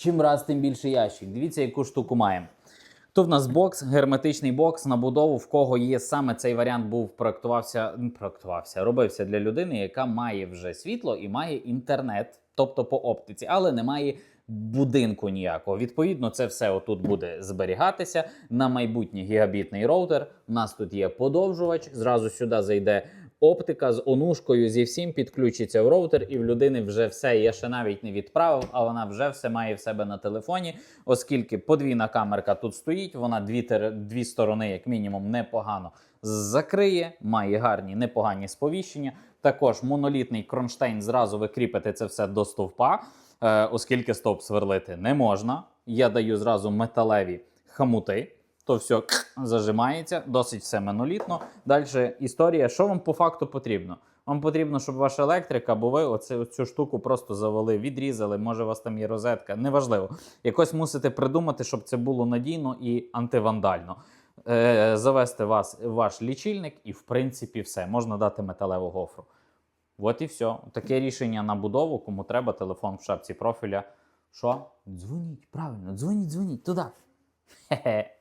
Чим раз, тим більше ящик. Дивіться, яку штуку маємо. Тут в нас бокс, герметичний бокс на будову, в кого є саме цей варіант, був проектувався, проектувався, робився для людини, яка має вже світло і має інтернет, тобто по оптиці, але не має будинку ніякого. Відповідно, це все отут буде зберігатися на майбутній гігабітний роутер. У нас тут є подовжувач. Зразу сюди зайде оптика з онушкою, зі всім підключиться в роутер, і в людини вже все. Я ще навіть не відправив, а вона вже все має в себе на телефоні, оскільки подвійна камерка тут стоїть, вона дві, дві сторони, як мінімум, непогано закриє, має гарні непогані сповіщення. Також монолітний кронштейн зразу ви кріпите це все до стовпа, е, оскільки стовп сверлити не можна. Я даю зразу металеві хамути. То все зажимається, досить все монолітно. Далі історія, що вам по факту потрібно? Вам потрібно, щоб ваша електрика, бо ви оце, цю штуку просто завели, відрізали, може у вас там є розетка, неважливо. Якось мусите придумати, щоб це було надійно і антивандально. Е, завести вас, ваш лічильник, і в принципі все. Можна дати металеву гофру. От і все. Таке рішення на будову, кому треба, телефон в шапці профіля. Що? Дзвоніть, правильно, дзвоніть, дзвоніть туди. Хе-хе.